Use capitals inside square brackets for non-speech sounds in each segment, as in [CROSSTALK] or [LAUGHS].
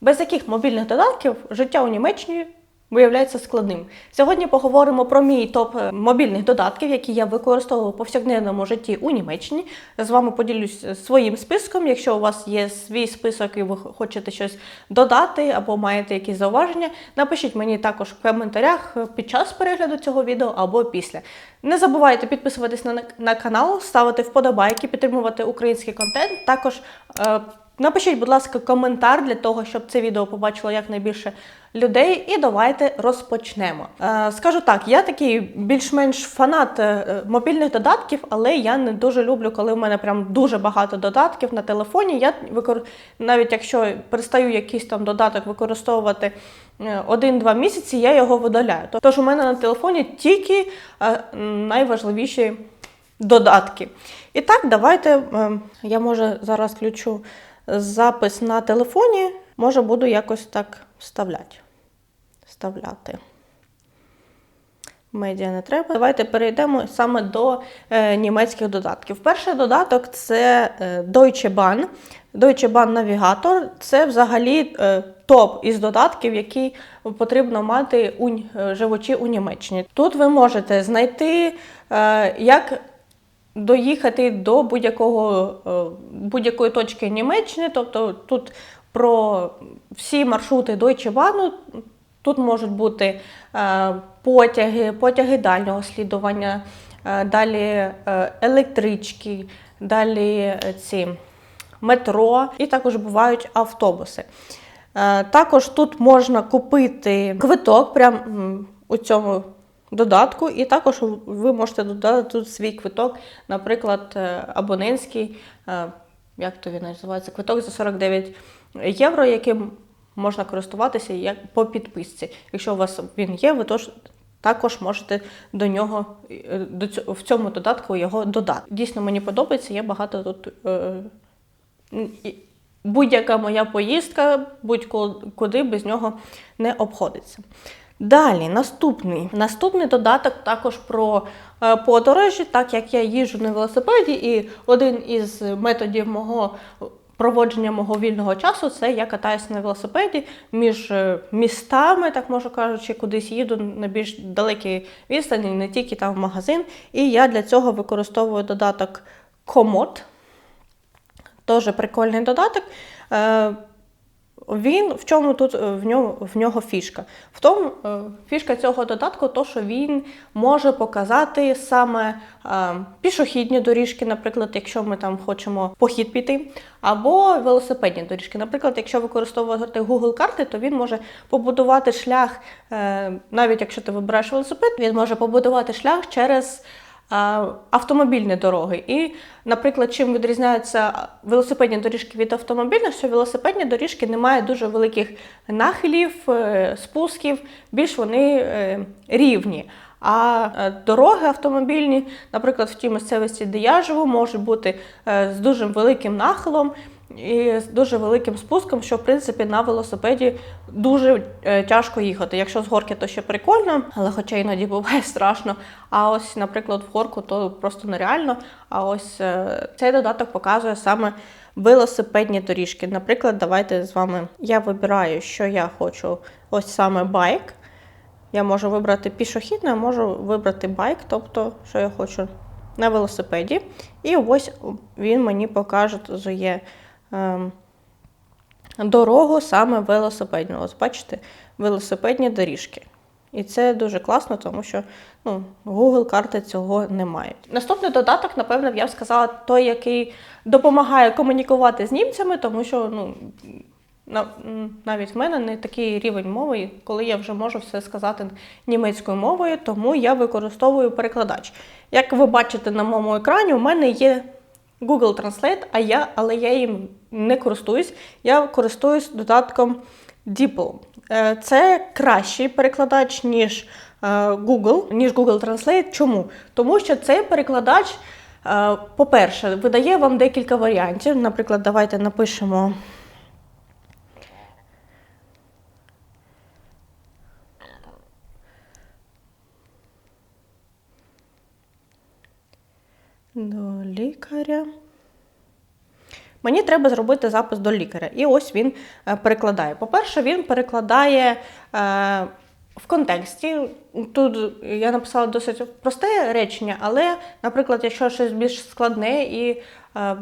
без яких мобільних додатків життя у Німеччині виявляється складним. Сьогодні поговоримо про мій топ е, мобільних додатків, які я використовую у повсякденному житті у Німеччині. З вами поділюсь е, своїм списком. Якщо у вас є свій список і ви хочете щось додати або маєте якісь зауваження, напишіть мені також в коментарях е, під час перегляду цього відео або після. Не забувайте підписуватись на, на канал, ставити вподобайки, підтримувати український контент. Також е, Напишіть, будь ласка, коментар для того, щоб це відео побачило якнайбільше людей. І давайте розпочнемо. Е, скажу так, я такий більш-менш фанат е, мобільних додатків, але я не дуже люблю, коли в мене прям дуже багато додатків на телефоні. Я викор... навіть якщо перестаю якийсь там додаток використовувати е, один-два місяці, я його видаляю. Тож у мене на телефоні тільки е, найважливіші додатки. І так, давайте я може зараз включу запис на телефоні, може буду якось так вставляти. Вставляти. Медіа не треба. Давайте перейдемо саме до е, німецьких додатків. Перший додаток це е, Deutsche Bahn. Deutsche Bahn Navigator це взагалі е, топ із додатків, які потрібно мати у е, у Німеччині. Тут ви можете знайти, е, як доїхати до будь-якого е, будь-якої точки Німеччини, тобто тут про всі маршрути Deutsche Bahn, тут можуть бути е, потяги, потяги дальнього слідування, е, далі електрички, далі ці метро і також бувають автобуси. Також тут можна купити квиток прямо у цьому додатку, і також ви можете додати тут свій квиток, наприклад, е, абонентський, е, як то він називається, квиток за 49 євро, яким можна користуватися як по підписці. Якщо у вас він є, ви тож також можете до нього е, до цього, в цьому додатку його додати. Дійсно, мені подобається, є багато тут. Е, будь-яка моя поїздка, будь-куди без нього не обходиться. Далі, наступний. Наступний додаток також про е, подорожі, так як я їжджу на велосипеді, і один із методів мого проводження мого вільного часу це я катаюся на велосипеді між е, містами, так можу кажучи, кудись їду на більш далекі відстані, не тільки там в магазин. І я для цього використовую додаток Komoot. Дуже прикольний додаток. Він в чому тут е, в нього, в нього фішка? В тому е, фішка цього додатку, то що він може показати саме е, пішохідні доріжки, наприклад, якщо ми там хочемо похід піти, або велосипедні доріжки. Наприклад, якщо використовувати Google карти, то він може побудувати шлях, е, навіть якщо ти вибираєш велосипед, він може побудувати шлях через автомобільні дороги. І, наприклад, чим відрізняються велосипедні доріжки від автомобільних, що велосипедні доріжки не мають дуже великих нахилів, е, спусків, більш вони е, рівні. А е, дороги автомобільні, наприклад, в тій місцевості, де я живу, можуть бути з дуже великим нахилом і з дуже великим спуском, що в принципі на велосипеді дуже е, тяжко їхати. Якщо з горки, то ще прикольно, але хоча іноді буває [LAUGHS] страшно. А ось, наприклад, в горку то просто нереально. А ось е, цей додаток показує саме велосипедні доріжки. Наприклад, давайте з вами я вибираю, що я хочу, ось саме байк. Я можу вибрати пішохідне, а можу вибрати байк, тобто, що я хочу на велосипеді. І ось він мені покаже дорогу саме велосипедну. Ось бачите, велосипедні доріжки. І це дуже класно, тому що ну, Google карти цього не мають. Наступний додаток, напевно, я б сказала, той, який допомагає комунікувати з німцями, тому що ну, навіть в мене не такий рівень мови, коли я вже можу все сказати німецькою мовою, тому я використовую перекладач. Як ви бачите на моєму екрані, у мене є Google Translate, а я, але я їм не користуюсь. Я користуюсь додатком DeepL. Е, Це кращий перекладач, ніж е, Google, ніж Google Translate. Чому? Тому що цей перекладач, е, по-перше, видає вам декілька варіантів. Наприклад, давайте напишемо. До лікаря. Мені треба зробити запис до лікаря. І ось він е, перекладає. По-перше, він перекладає. Е, в контексті тут я написала досить просте речення, але, наприклад, якщо щось більш складне і е,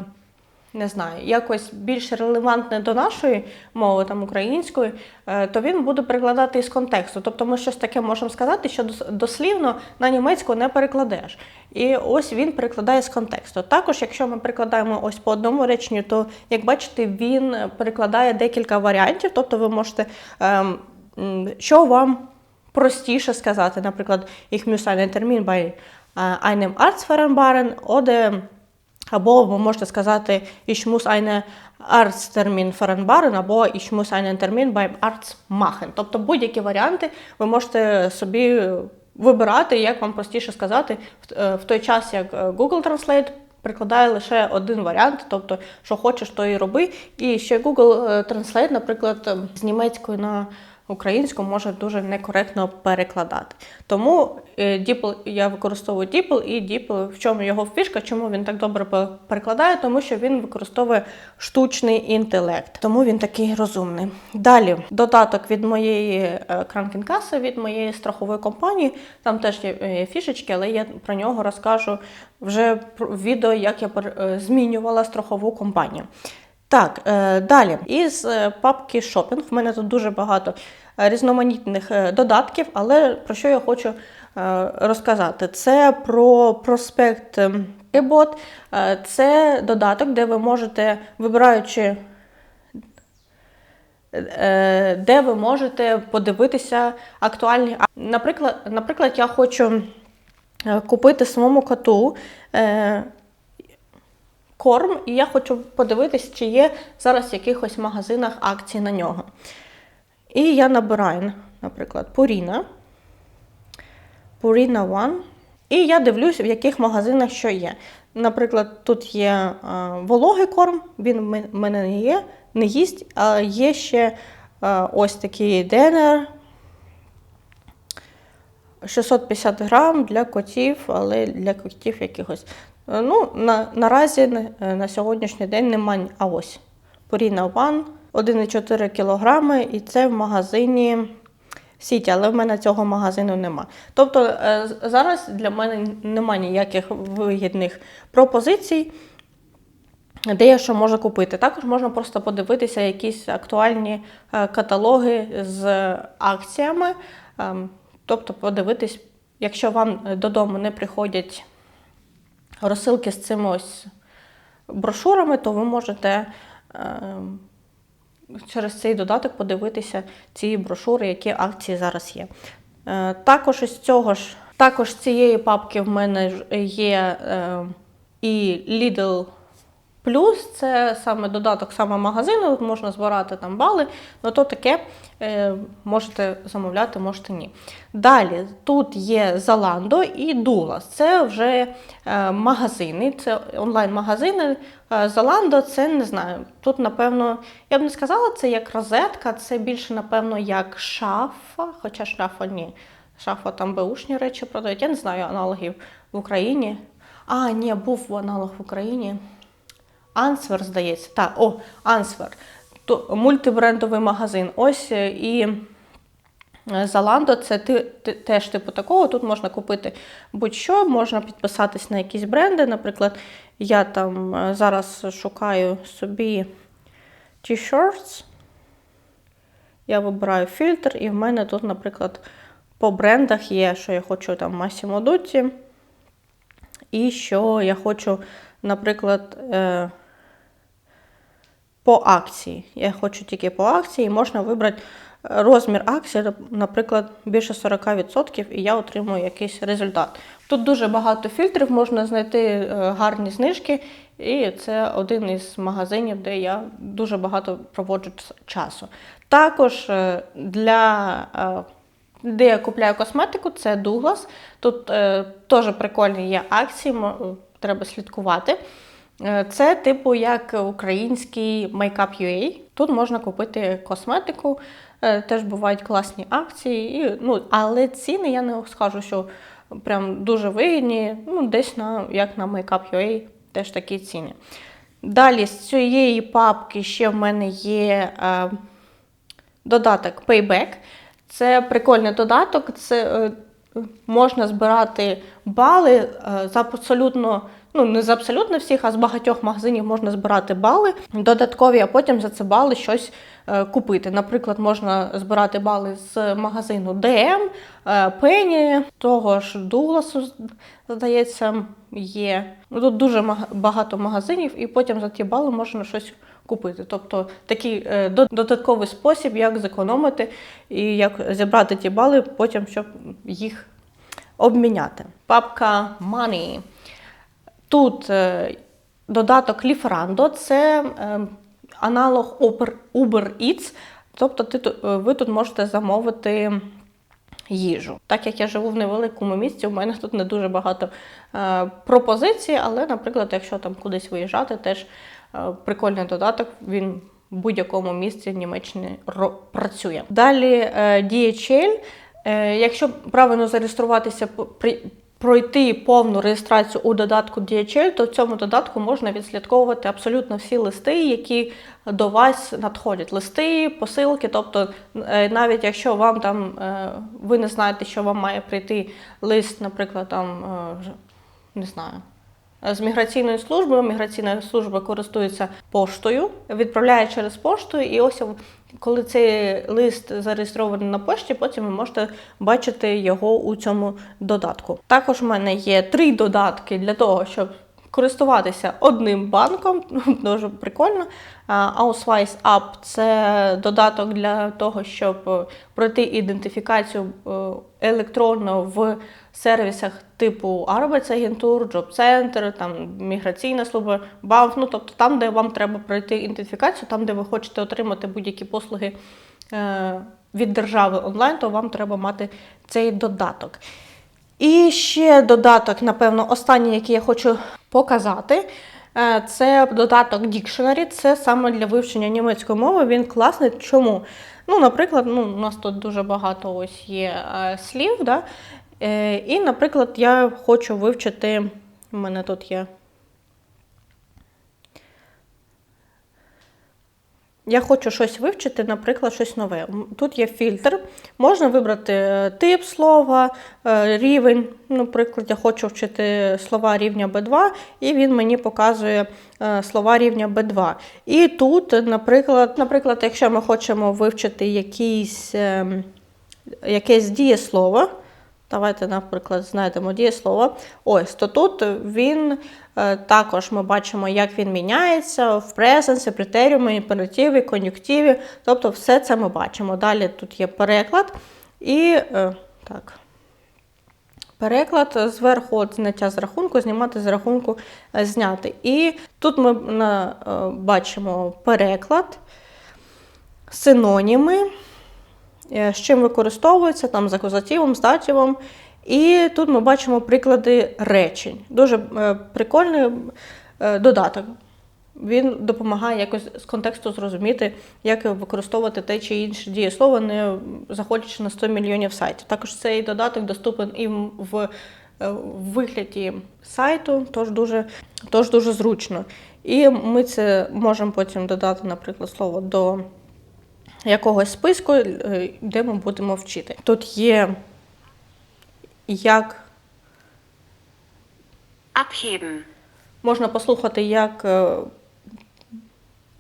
не знаю, якось більш релевантне до нашої мови, там української, е, то він буде перекладати із контексту. Тобто ми щось таке можемо сказати, що дослівно на німецьку не перекладеш. І ось він перекладає з контексту. Також, якщо ми перекладаємо ось по одному реченню, то як бачите, він перекладає декілька варіантів, тобто ви можете, ем, що вам простіше сказати, наприклад, muss einen Termin bei einem Arzt oder або ви можете сказати Ich muss einen Arzttermin vereinbaren, або Ich muss einen Termin beim Arzt machen. Тобто будь-які варіанти ви можете собі вибирати, як вам простіше сказати, в той час, як Google Translate прикладає лише один варіант, тобто, що хочеш, то і роби. І ще Google Translate, наприклад, з німецької на українську може дуже некоректно перекладати. Тому DeepL, е, я використовую DeepL і DeepL, в чому його фішка, чому він так добре перекладає, тому що він використовує штучний інтелект, тому він такий розумний. Далі додаток від моєї кранкінкаси, від моєї страхової компанії. Там теж є е, фішечки, але я про нього розкажу вже в відео, як я е, змінювала страхову компанію. Так, е, далі. Із е, папки Shopping в мене тут дуже багато е, різноманітних додатків, але про що я хочу розказати? Це про проспект Ебот. Це додаток, де ви можете, вибираючи, де ви можете подивитися актуальні. Наприклад, Наприклад, я хочу купити своєму коту корм, і я хочу подивитись, чи є зараз в якихось магазинах акції на нього. І я набираю, наприклад, Purina. Purina One. І я дивлюсь, в яких магазинах що є. Наприклад, тут є а, вологий корм, він в мене не є, не їсть, а є ще а, ось такий денер. 650 грам для котів, але для котів якихось Е, ну, на, Наразі е, на сьогоднішній день немає. А ось Purina One 1,4 кг, і це в магазині Сіті, але в мене цього магазину нема. Тобто е, зараз для мене немає ніяких вигідних пропозицій. Де я що можу купити. Також можна просто подивитися якісь актуальні каталоги з акціями. Ем, тобто, подивитись, якщо вам додому не приходять розсилки з цими ось брошурами, то ви можете е, через цей додаток подивитися ці брошури, які акції зараз є. Е, також із цього ж, також з цієї папки в мене є е, і Lidl Плюс це саме додаток саме магазину, можна збирати там бали, ну то таке е, можете замовляти, можете ні. Далі тут є Zalando і Дула. Це вже е, магазини, це онлайн-магазини. Е, Zalando це не знаю. Тут, напевно, я б не сказала, це як розетка, це більше, напевно, як шафа, хоча шафа ні. Шафа там беушні речі продають. Я не знаю аналогів в Україні. А, ні, був аналог в Україні. Ансвер, здається. Так, о, Ансвер. То, мультибрендовий магазин. Ось е, і Zalando це ти, ти, теж типу такого. Тут можна купити будь-що, можна підписатись на якісь бренди. Наприклад, я там е, зараз шукаю собі t-shirts. Я вибираю фільтр, і в мене тут, наприклад, по брендах є, що я хочу там Massimo Dutti, і що я хочу, наприклад, е, по акції. Я хочу тільки по акції, можна вибрати е, розмір акції, наприклад, більше 40%, і я отримую якийсь результат. Тут дуже багато фільтрів, можна знайти е, гарні знижки, і це один із магазинів, де я дуже багато проводжу часу. Також е, для де я купляю косметику, це Douglas. Тут е, теж прикольні є акції, треба слідкувати. Е, це, типу, як український Makeup UA. Тут можна купити косметику, е, теж бувають класні акції, і, ну, але ціни я не скажу, що прям дуже вигідні. Ну, Десь на, як на Makeup UA теж такі ціни. Далі з цієї папки ще в мене є е, додаток Payback. Це прикольний додаток. Це е, можна збирати бали е, за абсолютно, ну не з абсолютно всіх, а з багатьох магазинів можна збирати бали додаткові, а потім за це бали щось е, купити. Наприклад, можна збирати бали з магазину DM, е, Penny, того ж Дугласу, здається, є. Ну, Тут дуже багато магазинів, і потім за ті бали можна щось купити. Тобто такий е, додатковий спосіб, як зекономити і як зібрати ті бали, потім щоб їх обміняти. Папка Money. Тут е, додаток Ліфрандо, це е, аналог Uber, Eats. Тобто е, ви тут можете замовити їжу. Так як я живу в невеликому місті, у мене тут не дуже багато пропозицій, але, наприклад, якщо там кудись виїжджати, теж прикольний додаток, він в будь-якому місці Німеччини працює. Далі DHL. Якщо правильно зареєструватися, пройти повну реєстрацію у додатку DHL, то в цьому додатку можна відслідковувати абсолютно всі листи, які до вас надходять. Листи, посилки. Тобто, е, навіть якщо вам там е, ви не знаєте, що вам має прийти лист, наприклад, там е, не знаю. З міграційною службою. Міграційна служба користується поштою, відправляє через пошту, і ось коли цей лист зареєстрований на пошті, потім ви можете бачити його у цьому додатку. Також в мене є три додатки для того, щоб користуватися одним банком. [LAUGHS] Дуже прикольно. А, Ausweis App – це додаток для того, щоб е, пройти ідентифікацію е, електронно в сервісах типу Arbeitsagentur, Job Center, там міграційна служба, BAMF, ну тобто там, де вам треба пройти ідентифікацію, там, де ви хочете отримати будь-які послуги е, від держави онлайн, то вам треба мати цей додаток. І ще додаток, напевно, останній, який я хочу показати. е, Це додаток Dictionary, це саме для вивчення німецької мови. Він класний. Чому? Ну, наприклад, ну, у нас тут дуже багато ось є е, слів. Да? Е, і, наприклад, я хочу вивчити. У мене тут є. Я хочу щось вивчити, наприклад, щось нове. Тут є фільтр. Можна вибрати е, тип слова, е, рівень. Наприклад, я хочу вчити слова рівня B2, і він мені показує е, слова рівня B2. І тут, наприклад, наприклад, якщо ми хочемо вивчити якийсь, ем, якесь дієслово, Давайте, наприклад, знайдемо дієслово. Ось, то тут він е, також ми бачимо, як він міняється в презенсі, претеріумі, імперативі, кон'юктиві. Тобто все це ми бачимо. Далі тут є переклад і е, так. Переклад зверху от зняття з рахунку, знімати з рахунку, е, зняти. І тут ми бачимо переклад, синоніми. Е, з чим використовується, там з акузативом, з. І тут ми бачимо приклади речень. Дуже е, прикольний е, додаток. Він допомагає якось з контексту зрозуміти, як використовувати те чи інше дієслово, не заходячи на 100 мільйонів сайтів. Також цей додаток доступен і в вигляді сайту, тож дуже, тож дуже зручно. І ми це можемо потім додати, наприклад, слово до якогось списку, е, де ми будемо вчити. Тут є як Abheben. можна послухати, як е,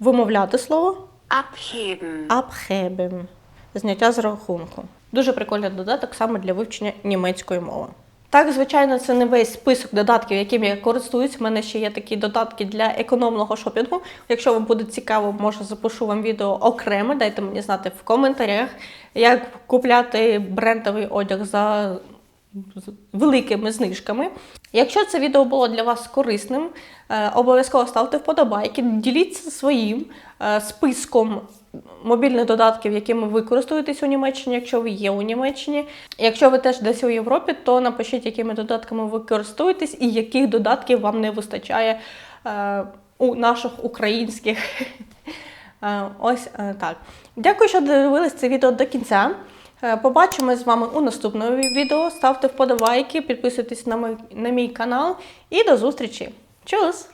вимовляти слово Abheben. абхебем, зняття з рахунку. Дуже прикольний додаток саме для вивчення німецької мови. Так, звичайно, це не весь список додатків, яким я користуюсь. У мене ще є такі додатки для економного шопінгу. Якщо вам буде цікаво, може запишу вам відео окремо. Дайте мені знати в коментарях, як купляти брендовий одяг за великими знижками. Якщо це відео було для вас корисним, е, обов'язково ставте вподобайки, діліться своїм е, списком мобільних додатків, якими ви користуєтесь у Німеччині, якщо ви є у Німеччині. Якщо ви теж десь у Європі, то напишіть, якими додатками ви користуєтесь і яких додатків вам не вистачає е, у наших українських. [LAUGHS] Ось так. Дякую, що дивились це відео до кінця. Е, Побачимось з вами у наступному відео. Ставте вподобайки, підписуйтесь на мій, на мій канал і до зустрічі. Чус!